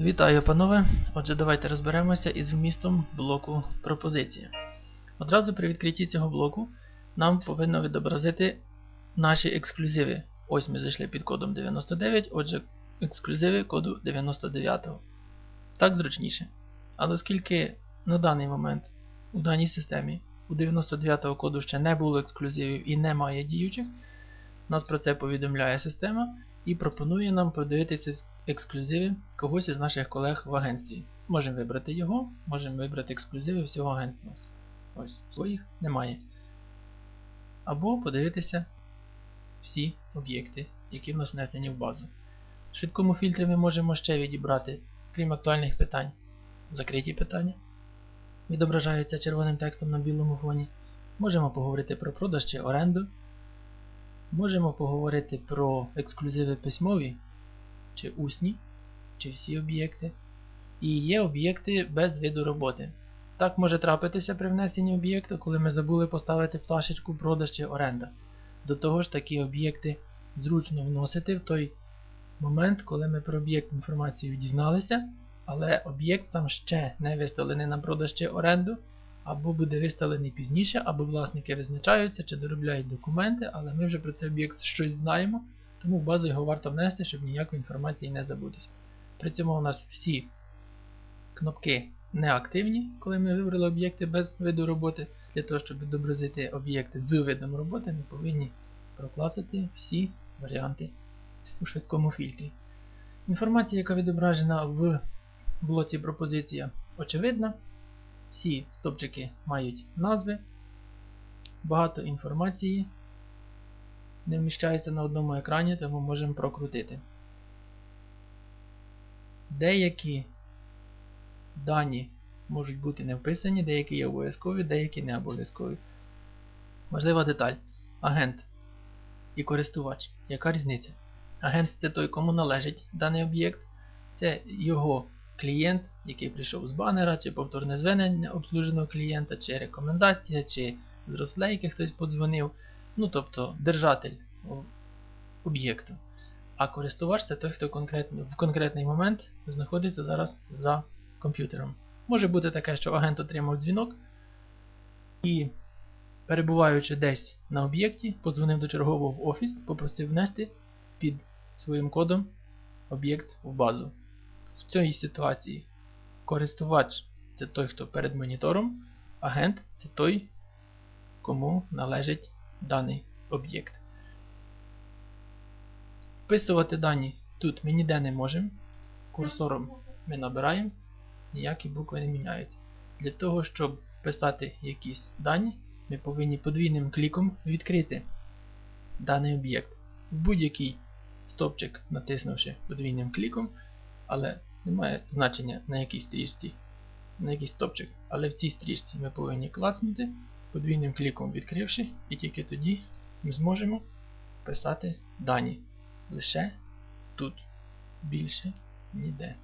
Вітаю, панове! Отже, давайте розберемося із вмістом блоку пропозиція. Одразу при відкритті цього блоку нам повинно відобразити наші ексклюзиви. Ось ми зайшли під кодом 99, отже, ексклюзиви коду 99. Так зручніше. Але оскільки на даний момент у даній системі у 99 коду ще не було ексклюзивів і немає діючих, нас про це повідомляє система і пропонує нам подивитися ексклюзиви когось із наших колег в агентстві. Можемо вибрати його, можемо вибрати ексклюзиви всього агентства. Ось, своїх немає. Або подивитися всі об'єкти, які в нас внесені в базу. В швидкому фільтрі ми можемо ще відібрати, крім актуальних питань, закриті питання. Відображаються червоним текстом на білому фоні. Можемо поговорити про продаж чи оренду. Можемо поговорити про ексклюзиви письмові, чи усні, чи всі об'єкти. І є об'єкти без виду роботи. Так може трапитися при внесенні об'єкту, коли ми забули поставити пташечку продаж чи оренда. До того ж, такі об'єкти зручно вносити в той момент, коли ми про об'єкт інформацію дізналися, але об'єкт сам ще не виставлений на продаж чи оренду, або буде виставлений пізніше, або власники визначаються чи доробляють документи, але ми вже про цей об'єкт щось знаємо, тому в базу його варто внести, щоб ніякої інформації не забутися. При цьому у нас всі кнопки не активні, коли ми вибрали об'єкти без виду роботи. Для того, щоб відобразити об'єкти з видом роботи, ми повинні проклацати всі варіанти у швидкому фільтрі. Інформація, яка відображена в блоці пропозиція, очевидна. Всі стопчики мають назви, багато інформації не вміщається на одному екрані, тому можемо прокрутити. Деякі дані можуть бути не вписані, деякі є обов'язкові, деякі не обов'язкові. Важлива деталь. Агент і користувач. Яка різниця? Агент це той, кому належить даний об'єкт. Це його клієнт, який прийшов з банера, чи повторне звернення обслуженого клієнта, чи рекомендація, чи з розлейки хтось подзвонив. Ну, тобто держатель об'єкту. А користувач це той, хто в конкретний момент знаходиться зараз за комп'ютером. Може бути таке, що агент отримав дзвінок і, перебуваючи десь на об'єкті, подзвонив до чергового в офіс, попросив внести під своїм кодом об'єкт в базу. В цій ситуації користувач це той, хто перед монітором, агент це той, кому належить даний об'єкт. Списувати дані тут ми ніде не можемо. Курсором ми набираємо, ніякі букви не міняються. Для того, щоб вписати якісь дані, ми повинні подвійним кліком відкрити даний об'єкт. В будь-який стопчик, натиснувши подвійним кліком, але немає значення на якій стрічці, на який стопчик. Але в цій стрічці ми повинні клацнути, подвійним кліком відкривши, і тільки тоді ми зможемо писати дані. Лише тут більше ніде.